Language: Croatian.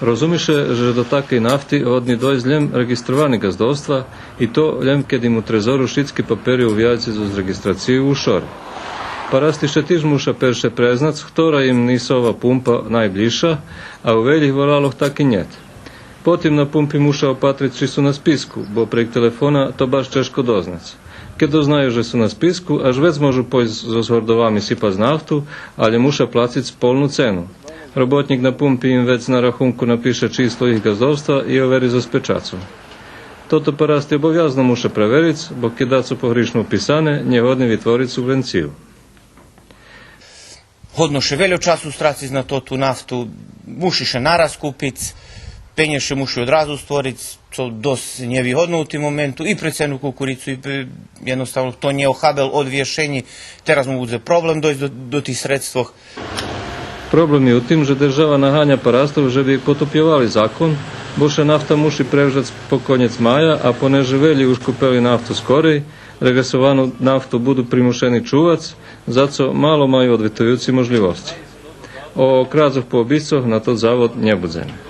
Rozumiše, že do nafti nafty hodni dojsť len registrovaní gazdovstva i to ljem kad im u trezoru šitski paperi u za uz registraciju u šor. Pa rastiše tiž muša perše preznac, ktora im nisova pumpa najbližša, a u veljih volaloh tak i njet. Potim na pumpi muša opatrici su na spisku, bo prek telefona to baš češko doznac. Ker doznaju, že su na spisku, a žvec možu pojz z osvordovami sipa z naftu, ali muša placit spolnu cenu, Robotnik na pumpi im vec na rachunku napíše číslo ich gazdovstva i overi so spečacom. Toto parasti obaviazno muša preveriť, bo keď dá su pohrišno upisane, nehodne vytvoriť subvenciju. Hodno še veľo času straciť na to tú naftu, muši še naraz kúpiť, penješe muši odrazu stvoriť, čo dosť nevýhodno u tým momentu, i pre cenu kukuricu, i jednostavno to nie ochabel od viešení, teraz mu bude problém dojsť do, do tých sredstvoch. Problem je u tim, że država nahanja parastov, żeby potopjevali zakon, bo še nafta muši prevžat po konec maja, a poneže velji už kupeli naftu skorej, regresovanu naftu budu primušeni čuvac, zato malo maju odvitujuci možljivosti. O krazov po obiscov na to zavod nie budzemy.